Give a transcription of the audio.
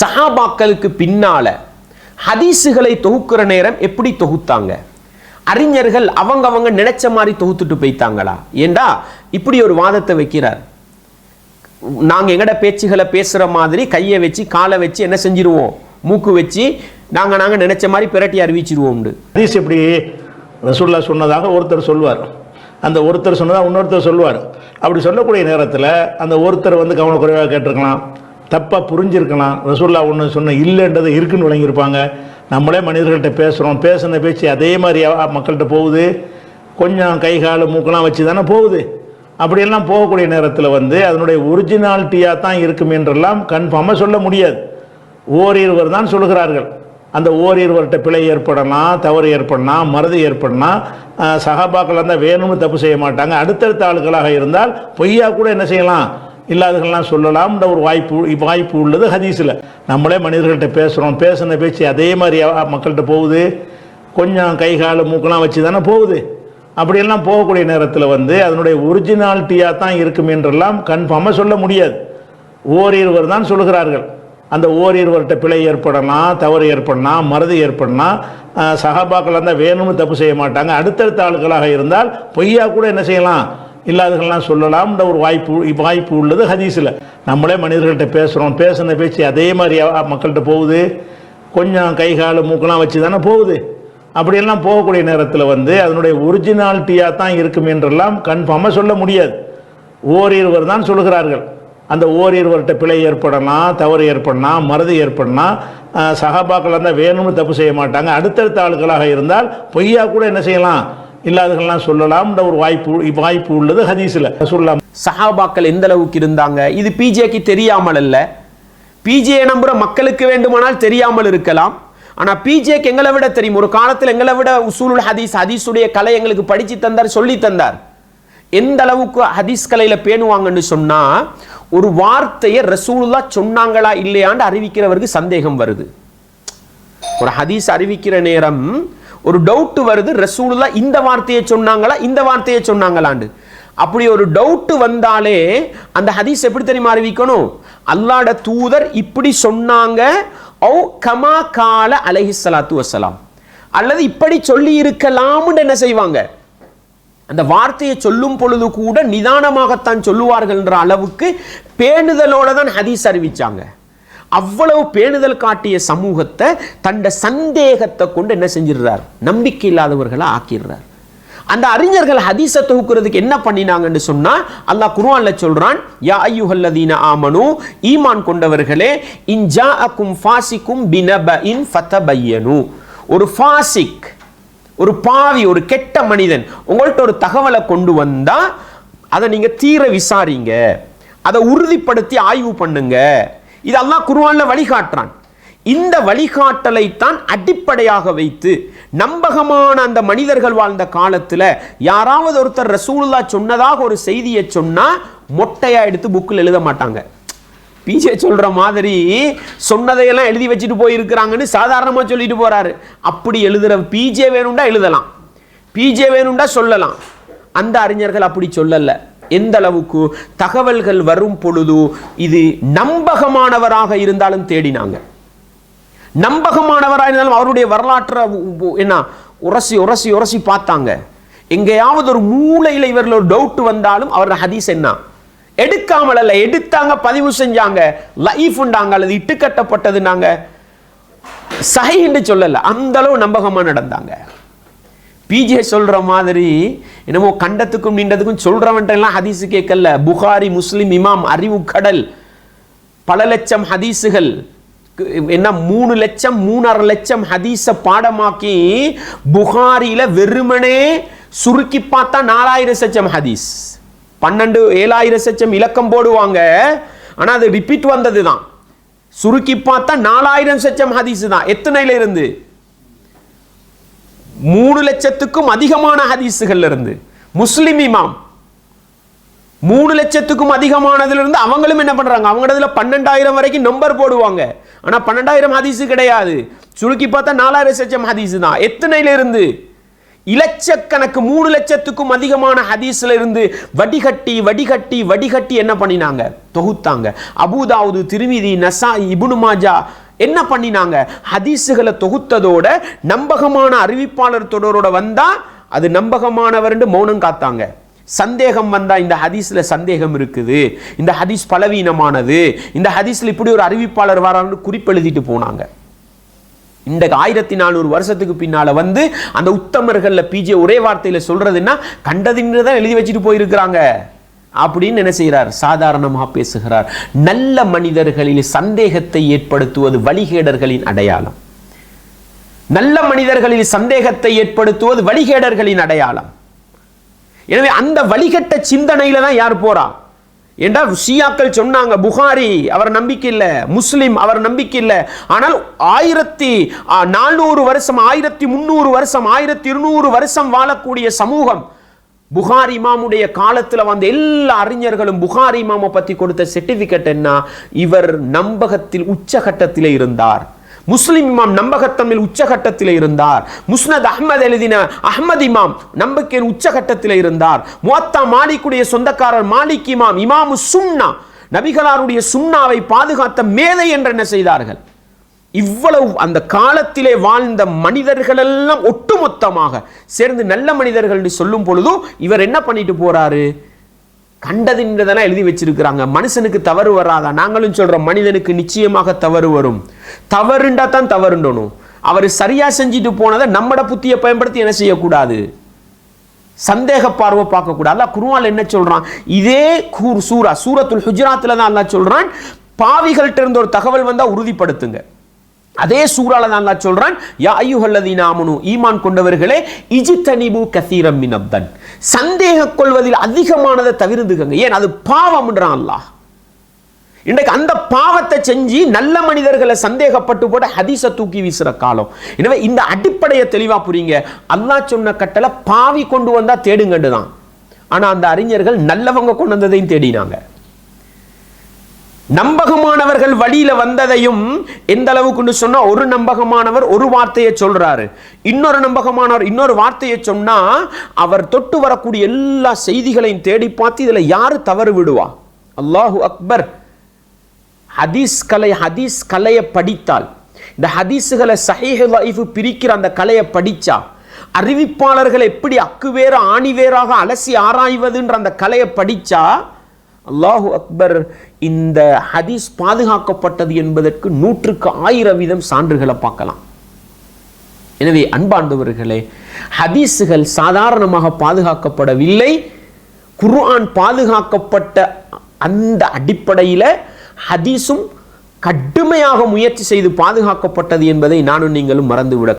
சஹாபாக்களுக்கு பின்னால ஹதீஸுகளை தொகுக்கிற நேரம் எப்படி தொகுத்தாங்க? அறிஞர்கள் அவங்க அவங்க நினைச்ச மாதிரி தொகுத்துட்டு போய்த்தாங்களா ஏண்டா இப்படி ஒரு வாதத்தை வைக்கிறார். நாங்கள் எங்கட பேச்சுகளை பேசுகிற மாதிரி கையை வச்சு காலை வச்சு என்ன செஞ்சிருவோம்? மூக்கு வச்சு நாங்கள் நாங்கள் நினைச்ச மாதிரி பிரட்டி அறிவிச்சிருவோம்னு. ஹதீஸ் எப்படி ரசூல்லா சொன்னதாக ஒருத்தர் சொல்வார். அந்த ஒருத்தர் சொன்னதாக இன்னொருத்தர் சொல்வார். அப்படி சொல்லக்கூடிய நேரத்தில் அந்த ஒருத்தர் வந்து கவனக்குறைவாக கேட்டிருக்கலாம். தப்பாக புரிஞ்சிருக்கலாம். ரசூல்லா ஒன்று சொன்ன இல்லைன்றதை இருக்குன்னு விளங்கியிருப்பாங்க. நம்மளே மனிதர்கள்ட்ட பேசுகிறோம் பேசின பேச்சு அதே மாதிரி மக்கள்கிட்ட போகுது. கொஞ்சம் கை கால் மூக்கெல்லாம் வச்சு தானே போகுது. அப்படியெல்லாம் போகக்கூடிய நேரத்தில் வந்து அதனுடைய ஒரிஜினாலிட்டியாக தான் இருக்கும் என்றெல்லாம் கன்ஃபார்மாக சொல்ல முடியாது. ஓரிருவர் தான் சொல்கிறார்கள் அந்த ஓரிருவர்கிட்ட பிழை ஏற்படலாம் தவறு ஏற்படலாம் மறதி ஏற்படலாம் சகாபாக்கள் இருந்தால் வேணும்னு தப்பு செய்ய மாட்டாங்க. அடுத்தடுத்த ஆளுகளாக இருந்தால் பொய்யா கூட என்ன செய்யலாம்? இல்லாதவர்கள்லாம் சொல்லலாம்ன்ற ஒரு வாய்ப்பு வாய்ப்பு உள்ளது ஹதீஸில். நம்மளே மனிதர்கள்ட்ட பேசுகிறோம் பேசின பேச்சு அதே மாதிரி மக்கள்கிட்ட போகுது. கொஞ்சம் கை கால் மூக்கெல்லாம் வச்சு தானே போகுது. அப்படியெல்லாம் போகக்கூடிய நேரத்தில் வந்து அதனுடைய ஒரிஜினாலிட்டியாக தான் இருக்கும் என்றெல்லாம் கன்ஃபார்மாக சொல்ல முடியாது. ஓரிருவர் தான் சொல்கிறார்கள் அந்த ஓரிருவர்கிட்ட பிழை ஏற்படலாம் தவறு ஏற்படலாம் மருது ஏற்படலாம் சகாபாக்கள் இருந்தால் வேணும்னு தப்பு செய்ய மாட்டாங்க. அடுத்தடுத்த ஆளுகளாக இருந்தால் பொய்யா கூட என்ன செய்யலாம்? இல்லாதவர்கள்லாம் இந்த ஒரு வாய்ப்பு வாய்ப்பு உள்ளது ஹதீஸில். நம்மளே மனிதர்கள்ட்ட பேசுகிறோம் பேசின பேச்சு அதே மாதிரி மக்கள்கிட்ட போகுது. கொஞ்சம் கை கால் மூக்கெல்லாம் வச்சு தானே போகுது. அப்படியெல்லாம் போகக்கூடிய நேரத்தில் வந்து அதனுடைய ஒரிஜினாலிட்டியாக தான் இருக்கும் என்றெல்லாம் கன்ஃபார்மாக சொல்ல முடியாது. ஓரிருவர் தான் சொல்கிறார்கள் அந்த ஓரிருவர்கிட்ட பிழை ஏற்படலாம் தவறு ஏற்படலாம் மறதி ஏற்படலாம் சகாபாக்கள் இருந்தால் வேணும்னு தப்பு செய்ய மாட்டாங்க. அடுத்தடுத்த ஆளுகளாக இருந்தால் பொய்யா கூட என்ன செய்யலாம்? இல்லாதவர்கள்லாம் சொல்லலாம்ன்ற ஒரு வாய்ப்பு வாய்ப்பு உள்ளது ஹதீஸில். சொல்லலாம் சஹாபாக்கள் எந்த அளவுக்கு இருந்தாங்க? இது பிஜேக்கு தெரியாமல் அல்ல. பிஜே நம்புற மக்களுக்கு வேண்டுமானால் தெரியாமல் இருக்கலாம். ஆனா பிஜேக்கு எங்களை விட தெரியும். ஒரு காலத்தில் எங்களை விட உசூலுல் ஹதீஸ் ஹதீஸுடைய கலை எங்களுக்கு படிச்சு தந்தார் சொல்லி தந்தார். எந்த அளவுக்கு ஹதீஸ் கலையில பேணுவாங்கன்னு சொன்னா ஒரு வார்த்தையை ரசூலுல்லா சொன்னாங்களா இல்லையான்னு அறிவிக்கிறவருக்கு சந்தேகம் வருது. ஒரு ஹதீஸ் அறிவிக்கிற நேரம் ஒரு டவுட் வருது ரசூலுல்லா இந்த வார்த்தையை சொன்னாங்களா இந்த வார்த்தையை சொன்னாங்களாண்டு. அப்படி ஒரு டவுட் வந்தாலே அந்த ஹதீஸ் எப்படி தெரியுமா அறிவிக்கணும்? அல்லாட தூதர் இப்படி சொன்னாங்க ஓ கமா கால அலஹி சலாத்து வசலாம் அல்லது இப்படி சொல்லி இருக்கலாம்னு என்ன செய்வாங்க? அந்த வார்த்தையை சொல்லும் பொழுது கூட நிதானமாகத்தான் சொல்லுவார்கள்ன்ற அளவுக்கு பேணுதலோட தான் ஹதீஸ் அறிவிச்சாங்க. அவ்வளவு பேணுதல் காட்டிய சமூகத்தை தண்ட சந்தேகத்தை கொண்டு என்ன செஞ்சிடுறார்? நம்பிக்கை இல்லாதவர்களை ஆக்கிடுறார். அந்த அறிஞர்கள் ஹதீஸை தொகுக்கிறதுக்கு என்ன பண்ணினாங்கன்னு சொன்னால் அல்லாஹ் குர்ஆன்ல சொல்கிறான் யா ஐயுஹல்லதீன ஆமனு ஈமான் கொண்டவர்களே இன்ஜா அக்கும் ஃபாசிக்கும் ஃபத்த ஃபதபையனு. ஒரு ஃபாசிக் ஒரு பாவி ஒரு கெட்ட மனிதன் உங்கள்கிட்ட ஒரு தகவலை கொண்டு வந்தால் அதை நீங்கள் தீர விசாரிங்க. அதை உறுதிப்படுத்தி ஆய்வு பண்ணுங்கள் இது அல்லாஹ் வழிகாட்டுறான். இந்த வழிகாட்டலை தான் அடிப்படையாக வைத்து நம்பகமான அந்த மனிதர்கள் வாழ்ந்த காலத்தில் யாராவது ஒருத்தர் ரசூலுல்லா சொன்னதாக ஒரு செய்தியை சொன்னால் மொட்டையாக எடுத்து புக்கில் எழுத மாட்டாங்க. பிஜே சொல்கிற மாதிரி சொன்னதையெல்லாம் எழுதி வச்சுட்டு போயிருக்கிறாங்கன்னு சாதாரணமாக சொல்லிட்டு போகிறாரு அப்படி எழுதுகிற பிஜே வேணும்டா எழுதலாம். பிஜே வேணும்டா சொல்லலாம். அந்த அறிஞர்கள் அப்படி சொல்லலை. எந்த அளவுக்கு தகவல்கள் வரும் பொழுது இது நம்பகமானவராக இருந்தாலும் தேடினாங்க. நம்பகமானவராக இருந்தாலும் அவருடைய வரலாற்றை என்ன உரசி உரசி உரசி பார்த்தாங்க. எங்கேயாவது ஒரு மூளையில் இவர்கள் ஒரு டவுட் வந்தாலும் அவர் ஹதீஸ் என்ன? எடுக்காமல் அல்ல எடுத்தாங்க பதிவு செஞ்சாங்க. லைஃப் உண்டாங்க அல்லது இட்டுக்கட்டப்பட்டதுனாங்க சஹின்னு சொல்லல அந்த அளவு நம்பகமா நடந்தாங்க. பிஜே சொல்கிற மாதிரி என்னமோ கண்டத்துக்கும் நின்றதுக்கும் சொல்கிறவன்ட்டெல்லாம் ஹதீஸு கேட்கல. புகாரி முஸ்லீம் இமாம் அறிவு கடல் பல லட்சம் ஹதீஸுகள் என்ன மூணு லட்சம் மூணரை லட்சம் ஹதீஸை பாடமாக்கி புகாரியில் வெறுமனே சுருக்கி பார்த்தா நாலாயிரம் சச்சம் ஹதீஸ். பன்னெண்டு ஏழாயிரம் சச்சம் இலக்கம் போடுவாங்க. ஆனால் அது ரிப்பீட் வந்தது தான் சுருக்கி பார்த்தா நாலாயிரம் சச்சம் ஹதீஸ் தான் எத்தனையில இருந்து மூணு லட்சத்துக்கும் அதிகமான ஹதீஸுகள் இருந்து முஸ்லிம் இமாம். மூணு லட்சத்துக்கும் அதிகமானதுல இருந்து அவங்களும் என்ன பண்றாங்க? அவங்களதுல பன்னெண்டாயிரம் வரைக்கும் நம்பர் போடுவாங்க. ஆனா பன்னெண்டாயிரம் ஹதீஸ் கிடையாது. சுருக்கி பார்த்தா நாலாயிரம் லட்சம் ஹதீஸ் தான் எத்தனையில இருந்து இலட்சக்கணக்கு மூணு லட்சத்துக்கும் அதிகமான ஹதீஸ்ல இருந்து வடிகட்டி வடிகட்டி வடிகட்டி என்ன பண்ணினாங்க? தொகுத்தாங்க. அபூதாவுது திருமிதி நசா இபுனு மாஜா என்ன பண்ணினாங்க? ஹதீஸுகளை தொகுத்ததோட நம்பகமான அறிவிப்பாளர் தொடரோட வந்தா அது நம்பகமானவர்னு மௌனம் காத்தாங்க. சந்தேகம் வந்தா இந்த ஹதீஸ்ல சந்தேகம் இருக்குது. இந்த ஹதீஸ் பலவீனமானது. இந்த ஹதீஸ்ல இப்படி ஒரு அறிவிப்பாளர் வரான்னு குறிப்பெழுதிட்டு போனாங்க. இந்த ஆயிரத்தி நானூறு வருஷத்துக்கு பின்னால் வந்து அந்த உத்தமர்களில் பிஜே ஒரே வார்த்தையில் சொல்றதுன்னா கண்டதின்னு தான் எழுதி வச்சுட்டு போயிருக்கிறாங்க. அப்படின்னு என்ன செய்கிறார்? சாதாரணமாக பேசுகிறார். நல்ல மனிதர்களில் சந்தேகத்தை ஏற்படுத்துவது வழிகேடர்களின் அடையாளம். நல்ல மனிதர்களில் சந்தேகத்தை ஏற்படுத்துவது வழிகேடர்களின் அடையாளம். எனவே அந்த வழிகட்ட சிந்தனையில தான் யார் போறா? ஏண்டா ஷியாக்கள் சொன்னாங்க புகாரி அவர் நம்பிக்கை இல்லை முஸ்லீம் அவர் நம்பிக்கை இல்லை. ஆனால் ஆயிரத்தி நானூறு வருஷம் ஆயிரத்தி முந்நூறு வருஷம் ஆயிரத்தி இருநூறு வருஷம் வாழக்கூடிய சமூகம் புகாரி இமாமுடைய காலத்தில் வந்த எல்லா அறிஞர்களும் புகாரி இமாமை பற்றி கொடுத்த சர்டிஃபிகேட் என்ன? இவர் நம்பகத்தில் உச்சகட்டத்தில் இருந்தார். முஸ்லிம் இமாம் நம்பகத்தமிழ் உச்சகட்டத்தில் இருந்தார். முஸ்னத் அஹ்மத் எழுதின அஹ்மத் இமாம் நம்பிக்கையின் உச்சகட்டத்தில் இருந்தார். முவத்தா மாலிக்குடைய சொந்தக்காரர் மாலிக் இமாம் இமாமு சுன்னா நபிகளாருடைய சுன்னாவை பாதுகாத்த மேதை என்று என்ன செய்தார்கள்? இவ்வளவு அந்த காலத்திலே வாழ்ந்த மனிதர்கள் எல்லாம் ஒட்டுமொத்தமாக சேர்ந்து நல்ல மனிதர்கள் என்று சொல்லும் பொழுதும் இவர் என்ன பண்ணிட்டு போறாரு? கண்டதுன்றதெல்லாம் எழுதி வச்சிருக்கிறாங்க. மனுஷனுக்கு தவறு வராதா? நாங்களும் சொல்றோம் மனிதனுக்கு நிச்சயமாக தவறு வரும். தவறுண்டா தான் தவறுண்டணும் அவர் சரியா செஞ்சுட்டு போனதை நம்மட புத்தியை பயன்படுத்தி என்ன செய்யக்கூடாது? சந்தேக பார்வை பார்க்கக்கூடாது. அல்லாஹ் குருவால் என்ன சொல்றான்? இதே கூர் சூரா சூரத்துல் ஹுஜராத்தில் தான் அல்லா சொல்றான். பாவிகள்கிட்ட இருந்து ஒரு தகவல் வந்தா உறுதிப்படுத்துங்க. அதே சூறால தான் நான் சொல்றான் யா ஐயுஹல்லதீன நாமனு ஈமான் கொண்டவர்களே இஜித்தனிபு கசீரம் மினப்தன் சந்தேக கொள்வதில் அதிகமானதை தவிர்த்துக்கங்க. ஏன்? அது பாவம்ன்றான் அல்லாஹ். இன்றைக்கு அந்த பாவத்தை செஞ்சு நல்ல மனிதர்களை சந்தேகப்பட்டு போட்டு ஹதீஸை தூக்கி வீசுற காலம். எனவே இந்த அடிப்படையை தெளிவா புரியுங்க. அல்லா சொன்ன கட்டளை பாவி கொண்டு வந்தா தேடுங்கண்டு தான். ஆனா அந்த அறிஞர்கள் நல்லவங்க கொண்டு வந்ததையும் தேடினாங்க. நம்பகமானவர்கள் வழியில வந்ததையும் எந்த அளவுக்கு சொன்னா ஒரு நம்பகமானவர் ஒரு வார்த்தையை சொல்றாரு. இன்னொரு நம்பகமானவர் இன்னொரு வார்த்தையை சொன்னா அவர் தொட்டு வரக்கூடிய எல்லா செய்திகளையும் தேடி பார்த்து இதுல யாரு தவறு விடுவா? அல்லாஹு அக்பர். ஹதீஸ் கலை ஹதீஸ் கலையை படித்தால் இந்த ஹதீஸுகளை சஹீஹ் லைஃப் பிரிக்கிற அந்த கலையை படித்தா அறிவிப்பாளர்கள் எப்படி அக்குவேற ஆணிவேராக அலசி ஆராய்வதுன்ற அந்த கலையை படித்தா அல்லாஹு அக்பர் இந்த ஹதீஸ் பாதுகாக்கப்பட்டது என்பதற்கு நூற்றுக்கு ஆயிரம் வீதம் சான்றுகளை பார்க்கலாம். எனவே அன்பார்ந்தவர்களே ஹதீஸுகள் சாதாரணமாக பாதுகாக்கப்படவில்லை. குர்ஆன் பாதுகாக்கப்பட்ட அந்த அடிப்படையில் ஹதீஸும் கடுமையாக முயற்சி செய்து பாதுகாக்கப்பட்டது என்பதை நானும் நீங்களும் மறந்துவிட